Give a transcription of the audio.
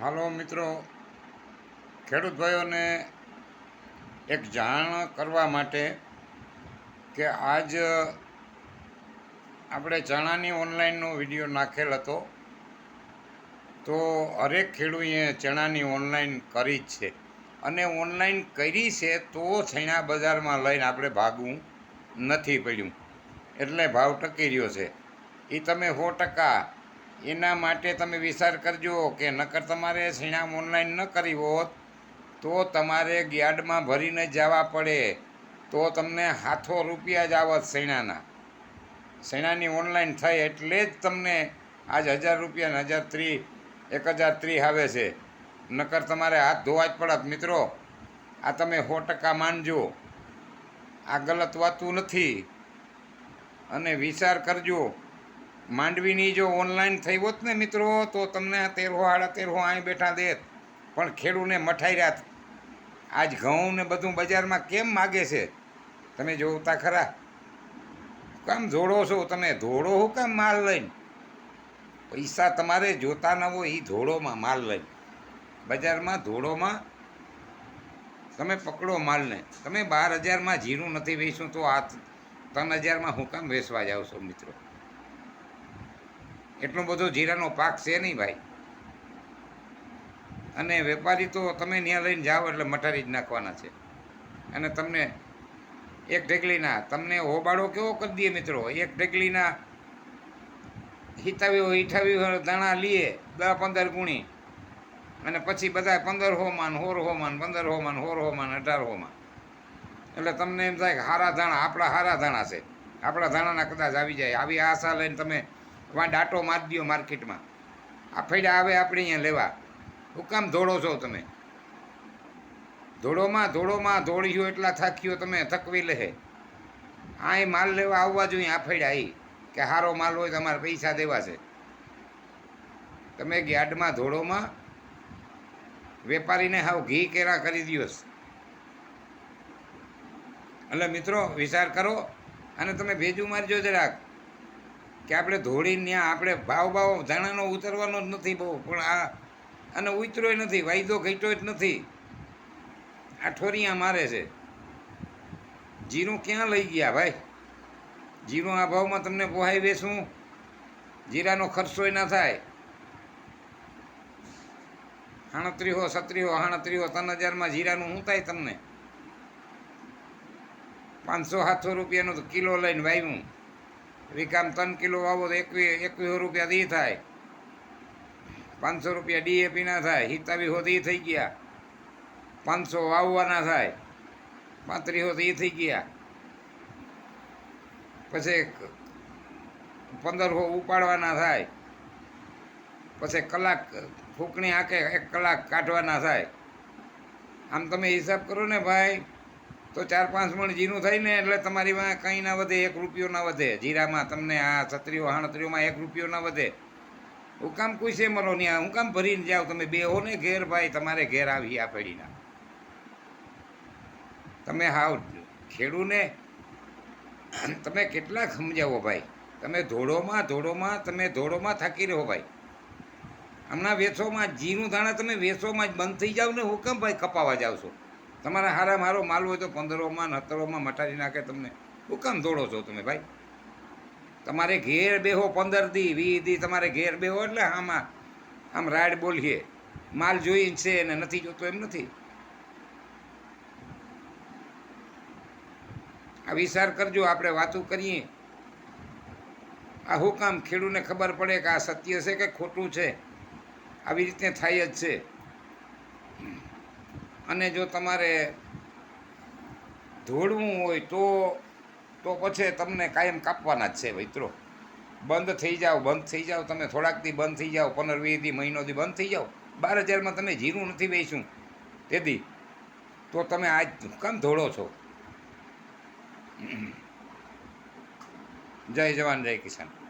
હાલો મિત્રો, ખેડૂત ભાઈઓને એક જાણ કરવા માટે કે આજ આપણે ચણાની ઓનલાઈનનો વીડિયો નાખેલ હતો. તો હરેક ખેડૂએ ચણાની ઓનલાઈન કરી જ છે. અને ઓનલાઈન કરી છે તો છૈણા બજારમાં લઈને આપણે ભાગવું નથી પડ્યું. એટલે ભાવ ટકી રહ્યો છે. એ તમે સો ટકા એના માટે તમે વિચાર કરજો કે નકર તમારે સિણામ ઓનલાઈન ન કરી હોત, તો તમારે યાર્ડમાં ભરીને જવા પડે. તો તમને હાથો રૂપિયા જ આવત શેણાના. સૈણાની ઓનલાઈન થઈ એટલે જ તમને આજ હજાર રૂપિયા હજાર ત્રીસ એક હજાર ત્રીસ આવે છે. નકર તમારે હાથ ધોવા જ પડત મિત્રો. આ તમે સો ટકા માનજો. આ ગલત વાતું નથી. અને વિચાર કરજો માંડવીની જો ઓનલાઈન થઈ હોત ને મિત્રો, તો તમને તેરહો સાડા તેરહો અહીં બેઠા દેત. પણ ખેડૂને મઠાઈ આજ ઘઉં ને બધું બજારમાં કેમ માગે છે? તમે જોતા ખરા. કામ ધોળો છો, તમે ધોળો હું કામ માલ લઈને? પૈસા તમારે જોતા ન હોય એ ધોળોમાં માલ લઈને. બજારમાં ધોળોમાં તમે પકડો માલને. તમે બાર હજારમાં જીરું નથી વેચું તો આ ત્રણ હજારમાં હું કામ વેચવા જાવ છો, મિત્રો? એટલો બધો જીરાનો પાક છે નહીં ભાઈ. અને વેપારી તો તમે ત્યાં લઈને જાઓ એટલે મટારી જ નાખવાના છે. અને તમને એક ઢેકલીના તમને હોબાળો કેવો કરી દઈએ મિત્રો? એક ઢેકલીના હિતાવી હોય ઈઠાવી હોય, દાણા લઈએ દસ પંદર ગુણી. અને પછી બધા પંદર હોમાન, હોર હોમાન, પંદર હોમાન, હોર હોમાન, અઢાર હોમાન. એટલે તમને એમ થાય કે હારા ધાણા, આપણા હારા ધાણા છે. આપણા ધાણાના કદાચ આવી જાય. આવી આશા લઈને તમે વાં ડાટો મારી દો માર્કેટમાં. આ ફેડા આવે આપણે અહીંયા લેવા. હું કામ ધોળો છો તમે? ધોળોમાં ધોળોમાં ધોળ્યો એટલા થાક્યો તમે થકવી લે આ માલ લેવા આવવા જોઈએ, આ ફેડા એ, કે સારો માલ હોય તમારે પૈસા દેવા છે. તમે યાર્ડમાં ધોળોમાં વેપારીને હાવ ઘી કેરા કરી દો એટલે મિત્રો વિચાર કરો, અને તમે ભેજું મારજો જરાક. કે આપણે ધોળીને ત્યાં આપણે ભાવ ભાવ ધાણાનો ઉતરવાનો જ નથી બહુ, પણ આ અને ઉતરોય નથી, વાયદો ઘટ્યો જ નથી. આ ઠોરિયા મારે છે. જીરું ક્યાં લઈ ગયા ભાઈ? જીરું આ ભાવમાં તમને પોહાઈ બેસું. જીરાનો ખર્ચોય ના થાય. હાણત્રીહો સત્રીહો હાણત્રીહો ત્રણ હજારમાં જીરાનું શું થાય તમને? પાંચસો, સાતસો રૂપિયાનું કિલો લઈને વાવ્યું વિકામ ત્રણ કિલો વાવો તો એકવી એકવીસો રૂપિયા દી થાય. પાંચસો રૂપિયા ડીએપી ના થાય. હિતાવીસો તો એ થઈ ગયા. પાંચસો વાવવાના થાય. પાંત્રીસો તો એ થઈ ગયા. પછી પંદરસો ઉપાડવાના થાય. પછી કલાક ફૂંકણી આંકે એક કલાક કાઢવાના થાય. આમ તમે હિસાબ કરો ને ભાઈ. તો ચાર પાંચ મણ જીરું થઈ ને એટલે તમારી કંઈ ના વધે, એક રૂપિયો ના વધે. જીરામાં તમને આ છત્રીઓ, હાણત્રીઓમાં એક રૂપિયો ના વધે. હું કામ કુશે મરો ત્યાં હું કામ ભરીને જાઓ તમે બે હો ને ઘેર ભાઈ, તમારે ઘેર આવી આ પેઢીના. તમે હાવ ખેડૂને, તમે કેટલાક સમજાવો ભાઈ. તમે ધોળોમાં ધોળોમાં, તમે ધોળોમાં થાકી રહો ભાઈ. હમણાં વેચોમાં જીરું ધાણા તમે વેચોમાં જ બંધ થઈ જાવ ને? હું કેમ ભાઈ કપાવા જાવ છો? તમારા હારા મારો માલ હોય તો પંદરોમાં સત્તરોમાં મટાડી નાખે તમને. હું કામ દોડો છો તમે ભાઈ? તમારે ઘેર બેહો પંદર દી, વીસ દી તમારે ઘેર બેહો એટલે આમાં આમ રાડ બોલીએ. માલ જોઈ છે અને નથી જોતો એમ નથી. આ વિચાર કરજો, આપણે વાતું કરીએ. આ હું કામ ખેડૂને ખબર પડે કે આ સત્ય છે કે ખોટું છે? આવી રીતે થાય જ છે. અને જો તમારે ધોળવું હોય તો તો પછી તમને કાયમ કાપવાના જ છે મિત્રો. બંધ થઈ જાઓ, બંધ થઈ જાઓ તમે. થોડાકથી બંધ થઈ જાઓ પંદર વીસથી મહિનોથી બંધ થઈ જાઓ. બાર હજારમાં તમે જીરું નથી વેચ્યું. તેથી, તો તમે આજ કેમ ધોળો છો? જય જવાન જય કિસાન.